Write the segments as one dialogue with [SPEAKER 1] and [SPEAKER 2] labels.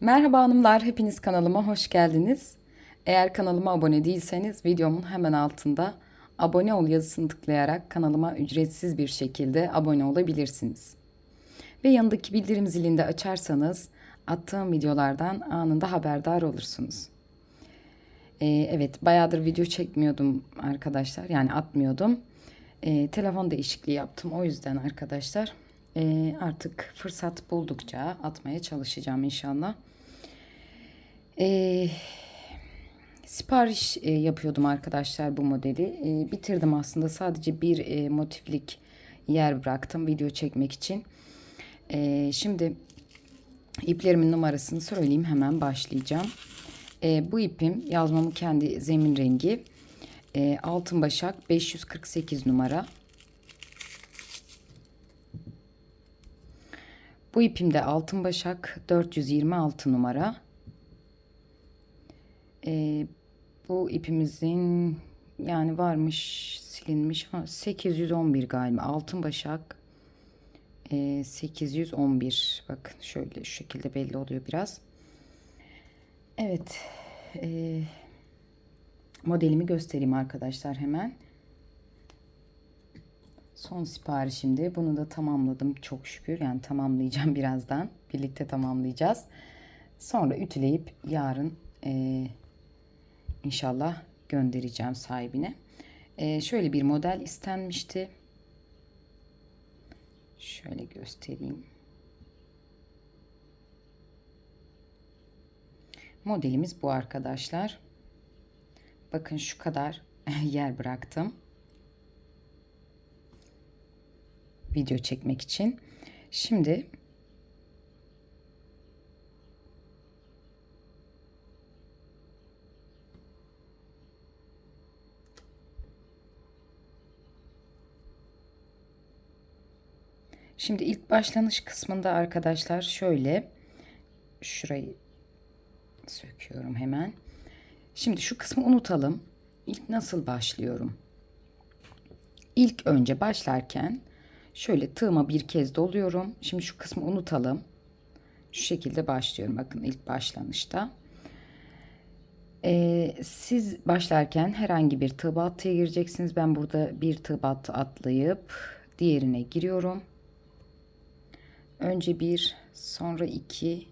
[SPEAKER 1] Merhaba hanımlar, hepiniz kanalıma hoş geldiniz. Eğer kanalıma abone değilseniz videomun hemen altında abone ol yazısını tıklayarak kanalıma ücretsiz bir şekilde abone olabilirsiniz. Ve yanındaki bildirim zilini de açarsanız attığım videolardan anında haberdar olursunuz. Ee, evet, bayağıdır video çekmiyordum arkadaşlar. Yani atmıyordum. Ee, telefon değişikliği yaptım. O yüzden arkadaşlar ee, artık fırsat buldukça atmaya çalışacağım inşallah. Ee, sipariş e, yapıyordum arkadaşlar bu modeli. E, bitirdim aslında. Sadece bir e, motiflik yer bıraktım video çekmek için. E, şimdi iplerimin numarasını söyleyeyim. Hemen başlayacağım. E, bu ipim yazmamın kendi zemin rengi. E, altın başak 548 numara. Bu ipimde altın başak 426 numara. Ee, bu ipimizin yani varmış silinmiş 811 galiba altın başak e, 811 bakın şöyle şu şekilde belli oluyor biraz. Evet e, modelimi göstereyim arkadaşlar hemen. Son siparişimdi. Bunu da tamamladım çok şükür. Yani tamamlayacağım birazdan. Birlikte tamamlayacağız. Sonra ütüleyip yarın e, inşallah göndereceğim sahibine. E, şöyle bir model istenmişti. Şöyle göstereyim. Modelimiz bu arkadaşlar. Bakın şu kadar yer bıraktım. video çekmek için. Şimdi Şimdi ilk başlanış kısmında arkadaşlar şöyle şurayı söküyorum hemen. Şimdi şu kısmı unutalım. İlk nasıl başlıyorum? İlk önce başlarken Şöyle tığıma bir kez doluyorum. Şimdi şu kısmı unutalım. Şu şekilde başlıyorum. Bakın ilk başlanışta. Ee, siz başlarken herhangi bir tığ battıya gireceksiniz. Ben burada bir tığ battı atlayıp diğerine giriyorum. Önce bir, sonra iki,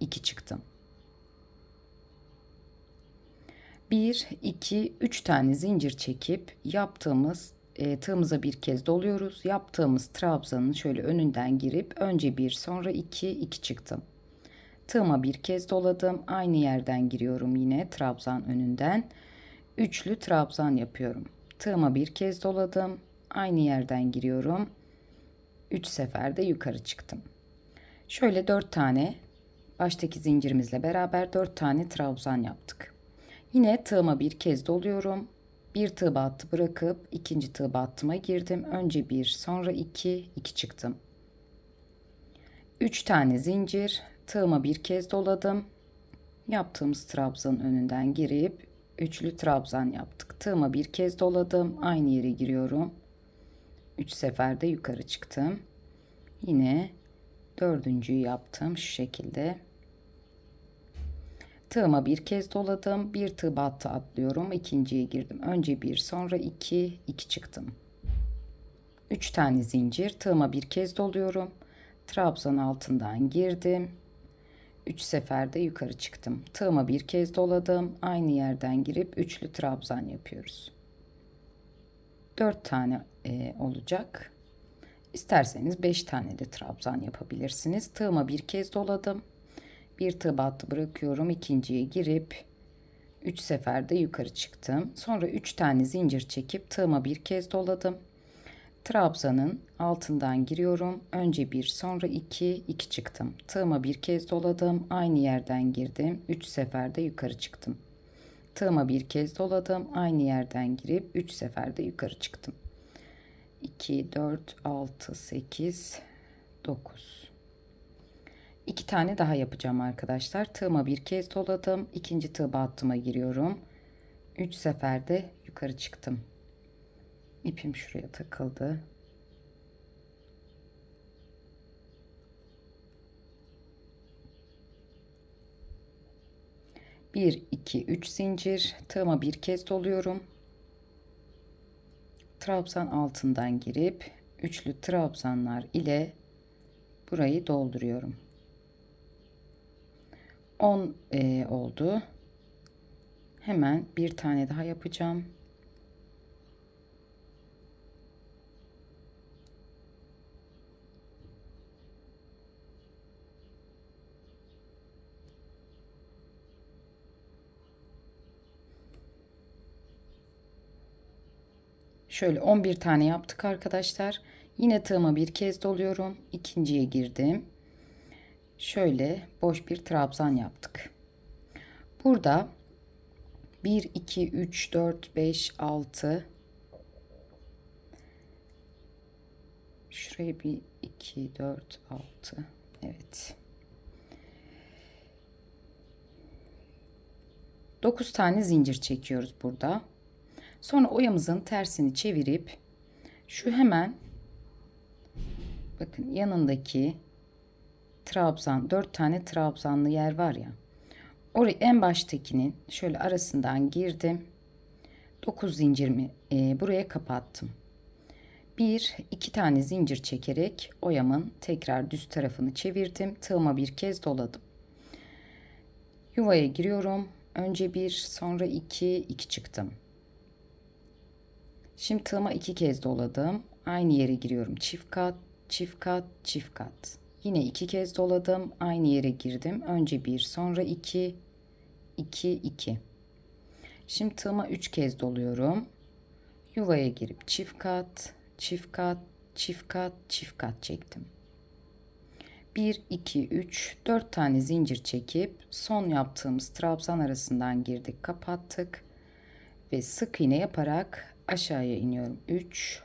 [SPEAKER 1] iki çıktım. Bir, iki, üç tane zincir çekip yaptığımız e, tığımıza bir kez doluyoruz. Yaptığımız trabzanın şöyle önünden girip önce bir sonra iki iki çıktım. Tığıma bir kez doladım. Aynı yerden giriyorum yine trabzan önünden. Üçlü trabzan yapıyorum. Tığıma bir kez doladım. Aynı yerden giriyorum. Üç seferde yukarı çıktım. Şöyle dört tane baştaki zincirimizle beraber dört tane trabzan yaptık. Yine tığıma bir kez doluyorum bir tığ battı bırakıp ikinci tığ battıma girdim. Önce bir sonra iki, iki çıktım. Üç tane zincir tığıma bir kez doladım. Yaptığımız trabzanın önünden girip üçlü trabzan yaptık. Tığıma bir kez doladım. Aynı yere giriyorum. Üç seferde yukarı çıktım. Yine dördüncüyü yaptım şu şekilde. Tığıma bir kez doladım. Bir tığ battı atlıyorum. ikinciye girdim. Önce bir sonra iki, iki çıktım. Üç tane zincir. Tığıma bir kez doluyorum. Trabzan altından girdim. Üç seferde yukarı çıktım. Tığıma bir kez doladım. Aynı yerden girip üçlü trabzan yapıyoruz. Dört tane e, olacak. İsterseniz beş tane de trabzan yapabilirsiniz. Tığıma bir kez doladım. Bir tığ battı bırakıyorum. İkinciye girip 3 seferde yukarı çıktım. Sonra 3 tane zincir çekip tığıma bir kez doladım. Trabzanın altından giriyorum. Önce bir sonra 2 2 çıktım. Tığıma bir kez doladım. Aynı yerden girdim. 3 seferde yukarı çıktım. Tığıma bir kez doladım. Aynı yerden girip 3 seferde yukarı çıktım 2 4 6 8 9 İki tane daha yapacağım arkadaşlar. Tığıma bir kez doladım. ikinci tığ battıma giriyorum. Üç seferde yukarı çıktım. İpim şuraya takıldı. 1 2 3 zincir tığıma bir kez doluyorum. Trabzan altından girip üçlü trabzanlar ile burayı dolduruyorum. 10 e, oldu. Hemen bir tane daha yapacağım. Şöyle 11 tane yaptık arkadaşlar. Yine tığıma bir kez doluyorum. İkinciye girdim. Şöyle boş bir trabzan yaptık. Burada 1, 2, 3, 4, 5, 6 Şuraya bir 2, 4, 6 Evet. 9 tane zincir çekiyoruz burada. Sonra oyamızın tersini çevirip şu hemen bakın yanındaki trabzan 4 tane trabzanlı yer var ya. Oraya en baştakinin şöyle arasından girdim. 9 zincirimi e, buraya kapattım. Bir, iki tane zincir çekerek oyamın tekrar düz tarafını çevirdim. Tığıma bir kez doladım. Yuvaya giriyorum. Önce bir, sonra iki, iki çıktım. Şimdi tığıma iki kez doladım. Aynı yere giriyorum. Çift kat, çift kat, çift kat. Yine iki kez doladım. Aynı yere girdim. Önce bir, sonra iki, iki, iki. Şimdi tığıma üç kez doluyorum. Yuvaya girip çift kat, çift kat, çift kat, çift kat çektim. 1, 2, 3, 4 tane zincir çekip son yaptığımız trabzan arasından girdik, kapattık ve sık iğne yaparak aşağıya iniyorum. 3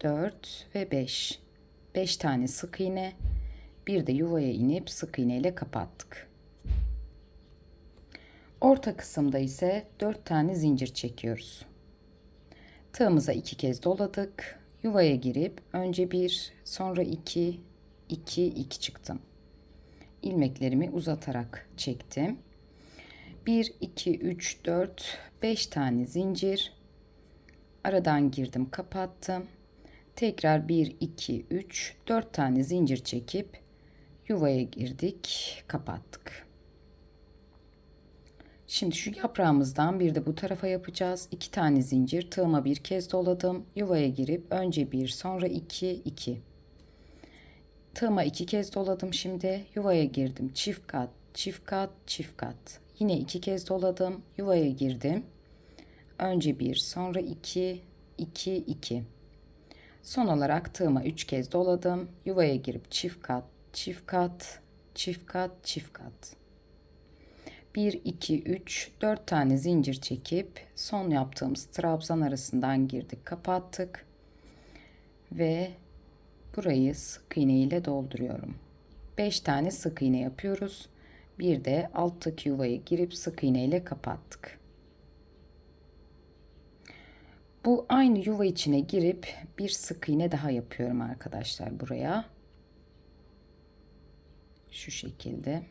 [SPEAKER 1] 4 ve 5. 5 tane sık iğne, bir de yuvaya inip sık iğne ile kapattık. Orta kısımda ise 4 tane zincir çekiyoruz. Tığımıza iki kez doladık. Yuvaya girip önce bir, sonra iki, iki, iki çıktım. İlmeklerimi uzatarak çektim. 1, 2, 3, 4, 5 tane zincir. Aradan girdim, kapattım. Tekrar 1, 2, 3, 4 tane zincir çekip yuvaya girdik, kapattık. Şimdi şu yaprağımızdan bir de bu tarafa yapacağız. 2 tane zincir, tığıma bir kez doladım. Yuvaya girip önce 1, sonra 2, 2. Tığıma 2 kez doladım şimdi. Yuvaya girdim. Çift kat, çift kat, çift kat. Yine 2 kez doladım. Yuvaya girdim. Önce 1, sonra 2, 2, 2. Son olarak tığıma 3 kez doladım. Yuvaya girip çift kat, çift kat, çift kat, çift kat. 1, 2, 3, 4 tane zincir çekip son yaptığımız trabzan arasından girdik, kapattık. Ve burayı sık iğne ile dolduruyorum. 5 tane sık iğne yapıyoruz. Bir de alttaki yuvaya girip sık iğne ile kapattık. Bu aynı yuva içine girip bir sık iğne daha yapıyorum arkadaşlar buraya. Şu şekilde.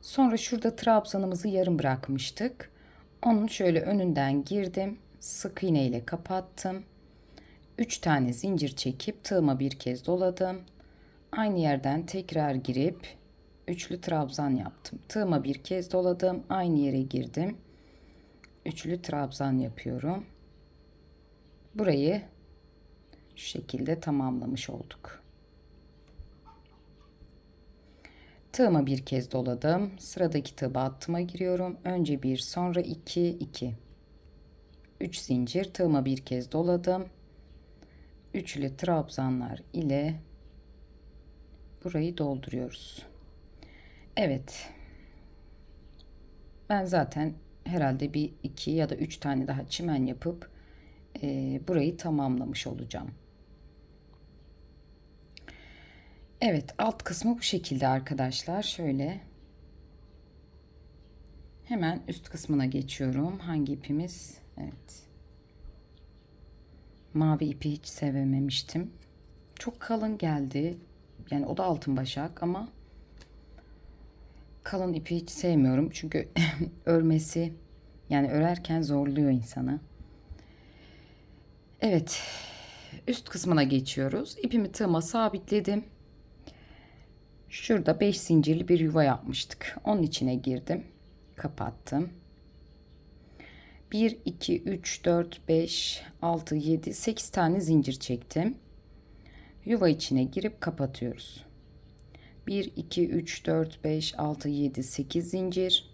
[SPEAKER 1] Sonra şurada trabzanımızı yarım bırakmıştık. Onun şöyle önünden girdim. Sık iğne ile kapattım. 3 tane zincir çekip tığıma bir kez doladım. Aynı yerden tekrar girip üçlü trabzan yaptım. Tığıma bir kez doladım. Aynı yere girdim üçlü trabzan yapıyorum. Burayı şu şekilde tamamlamış olduk. Tığıma bir kez doladım. Sıradaki tığ battıma giriyorum. Önce bir, sonra iki, iki. Üç zincir tığıma bir kez doladım. Üçlü trabzanlar ile burayı dolduruyoruz. Evet. Ben zaten herhalde bir iki ya da üç tane daha çimen yapıp e, burayı tamamlamış olacağım. Evet alt kısmı bu şekilde arkadaşlar. Şöyle hemen üst kısmına geçiyorum. Hangi ipimiz? Evet. Mavi ipi hiç sevememiştim. Çok kalın geldi. Yani o da altın başak ama kalın ipi hiç sevmiyorum. Çünkü örmesi yani örerken zorluyor insanı. Evet. Üst kısmına geçiyoruz. İpimi tığıma sabitledim. Şurada 5 zincirli bir yuva yapmıştık. Onun içine girdim. Kapattım. 1, 2, 3, 4, 5, 6, 7, 8 tane zincir çektim. Yuva içine girip kapatıyoruz. 1, 2, 3, 4, 5, 6, 7, 8 zincir.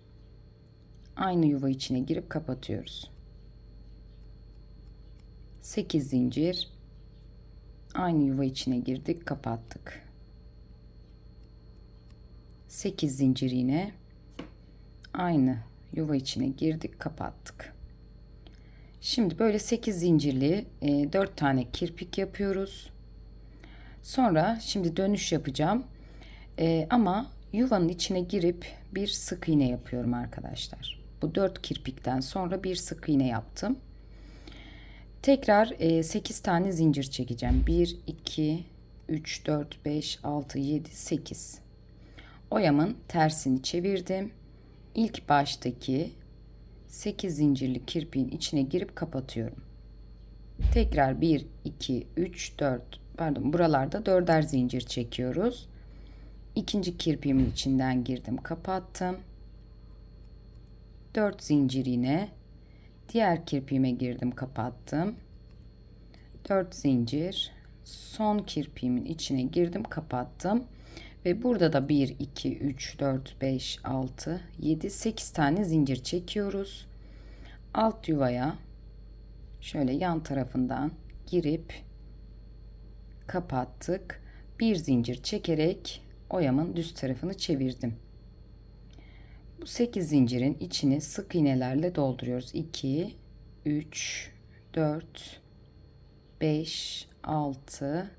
[SPEAKER 1] Aynı yuva içine girip kapatıyoruz. 8 zincir. Aynı yuva içine girdik, kapattık. 8 zincir yine aynı yuva içine girdik, kapattık. Şimdi böyle 8 zincirli e, 4 tane kirpik yapıyoruz. Sonra şimdi dönüş yapacağım. E, ama yuvanın içine girip bir sık iğne yapıyorum arkadaşlar. Bu 4 kirpikten sonra bir sık iğne yaptım. Tekrar e, 8 tane zincir çekeceğim. 1, 2, 3, 4, 5, 6, 7, 8. Oyamın tersini çevirdim. İlk baştaki 8 zincirli kirpiğin içine girip kapatıyorum. Tekrar 1, 2, 3, 4 pardon buralarda dörder zincir çekiyoruz. İkinci kirpiğimin içinden girdim kapattım. 4 zincir yine diğer kirpiğime girdim kapattım. 4 zincir son kirpiğimin içine girdim kapattım. Ve burada da 1, 2, 3, 4, 5, 6, 7, 8 tane zincir çekiyoruz. Alt yuvaya şöyle yan tarafından girip kapattık. Bir zincir çekerek oyamın düz tarafını çevirdim. Bu 8 zincirin içini sık iğnelerle dolduruyoruz. 2, 3, 4, 5, 6,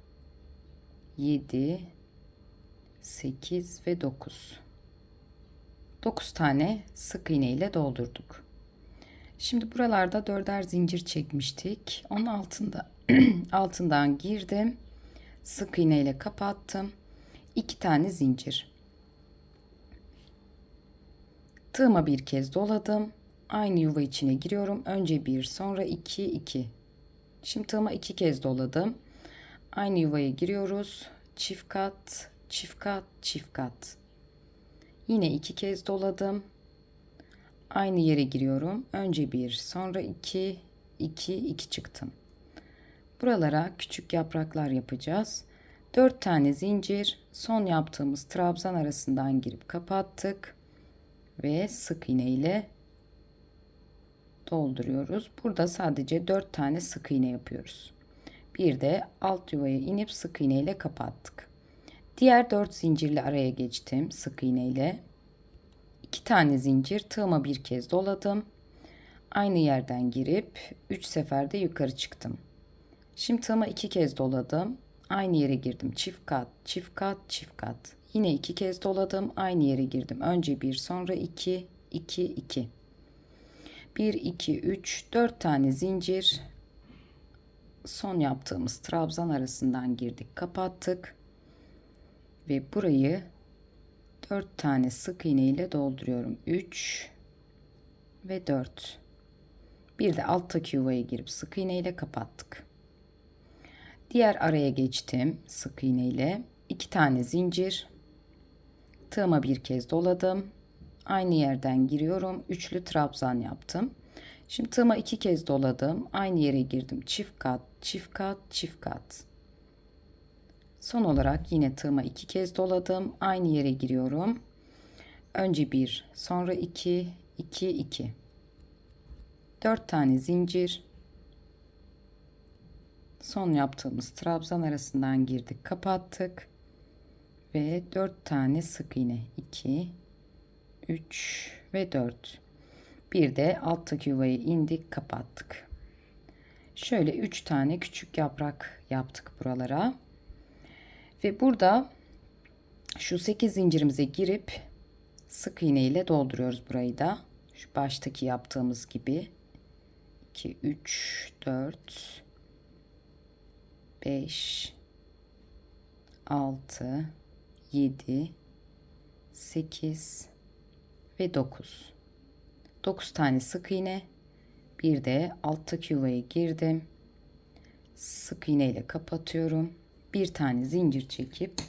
[SPEAKER 1] 7, 8 ve 9. 9 tane sık iğne ile doldurduk. Şimdi buralarda dörder zincir çekmiştik. Onun altında altından girdim. Sık iğne ile kapattım. 2 tane zincir. Tığıma bir kez doladım. Aynı yuva içine giriyorum. Önce bir, sonra 2, 2. Şimdi tığıma iki kez doladım. Aynı yuvaya giriyoruz. Çift kat, çift kat, çift kat. Yine iki kez doladım. Aynı yere giriyorum. Önce bir, sonra iki, iki, iki çıktım. Buralara küçük yapraklar yapacağız. Dört tane zincir, son yaptığımız trabzan arasından girip kapattık ve sık iğne ile dolduruyoruz. Burada sadece dört tane sık iğne yapıyoruz. Bir de alt yuvaya inip sık iğne ile kapattık. Diğer 4 zincirli araya geçtim sık iğne ile. 2 tane zincir tığıma bir kez doladım. Aynı yerden girip 3 seferde yukarı çıktım. Şimdi tığıma 2 kez doladım. Aynı yere girdim. Çift kat, çift kat, çift kat. Yine 2 kez doladım. Aynı yere girdim. Önce 1, sonra 2, 2, 2. 1, 2, 3, 4 tane zincir. Son yaptığımız trabzan arasından girdik, kapattık ve burayı 4 tane sık iğne ile dolduruyorum. 3 ve 4. Bir de alttaki yuvaya girip sık iğne ile kapattık. Diğer araya geçtim sık iğne ile. 2 tane zincir. Tığıma bir kez doladım. Aynı yerden giriyorum. Üçlü trabzan yaptım. Şimdi tığıma iki kez doladım. Aynı yere girdim. Çift kat, çift kat, çift kat. Son olarak yine tığıma iki kez doladım. Aynı yere giriyorum. Önce bir, sonra iki, iki, iki. Dört tane zincir. Son yaptığımız trabzan arasından girdik, kapattık. Ve dört tane sık iğne. 2, 3 ve 4. Bir de alttaki yuvayı indik, kapattık. Şöyle 3 tane küçük yaprak yaptık buralara. Ve burada şu 8 zincirimize girip sık iğne ile dolduruyoruz burayı da. Şu baştaki yaptığımız gibi. 2 3 4 5 6 7 8 ve 9. 9 tane sık iğne. Bir de alttaki yuvaya girdim. Sık iğne ile kapatıyorum. Bir tane zincir çekip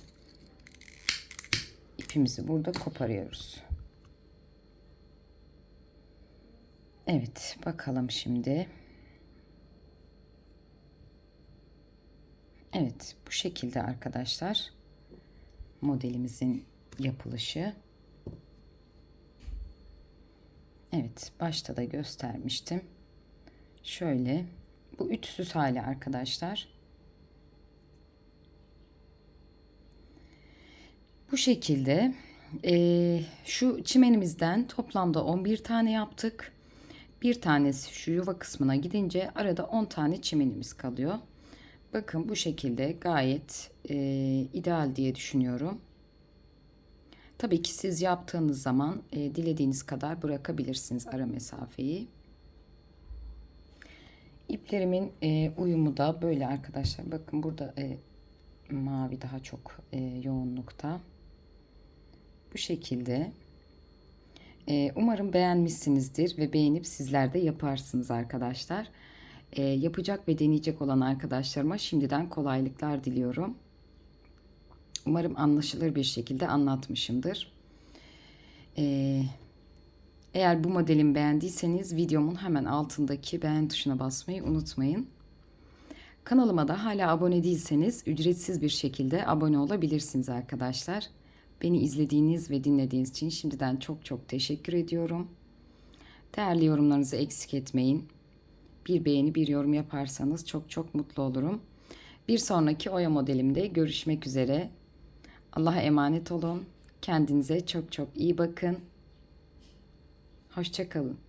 [SPEAKER 1] ipimizi burada koparıyoruz. Evet, bakalım şimdi. Evet, bu şekilde arkadaşlar modelimizin yapılışı. Evet, başta da göstermiştim. Şöyle, bu ütüsüz hali arkadaşlar. Bu şekilde e, şu çimenimizden toplamda 11 tane yaptık. Bir tanesi şu yuva kısmına gidince arada 10 tane çimenimiz kalıyor. Bakın bu şekilde gayet e, ideal diye düşünüyorum. Tabii ki siz yaptığınız zaman e, dilediğiniz kadar bırakabilirsiniz ara mesafeyi. İplerimin e, uyumu da böyle arkadaşlar. Bakın burada e, mavi daha çok e, yoğunlukta. Bu şekilde. E, umarım beğenmişsinizdir ve beğenip sizler de yaparsınız arkadaşlar. E, yapacak ve deneyecek olan arkadaşlarıma şimdiden kolaylıklar diliyorum. Umarım anlaşılır bir şekilde anlatmışımdır. Ee, eğer bu modelimi beğendiyseniz videomun hemen altındaki beğen tuşuna basmayı unutmayın. Kanalıma da hala abone değilseniz ücretsiz bir şekilde abone olabilirsiniz arkadaşlar. Beni izlediğiniz ve dinlediğiniz için şimdiden çok çok teşekkür ediyorum. Değerli yorumlarınızı eksik etmeyin. Bir beğeni bir yorum yaparsanız çok çok mutlu olurum. Bir sonraki oya modelimde görüşmek üzere. Allah'a emanet olun. Kendinize çok çok iyi bakın. Hoşçakalın.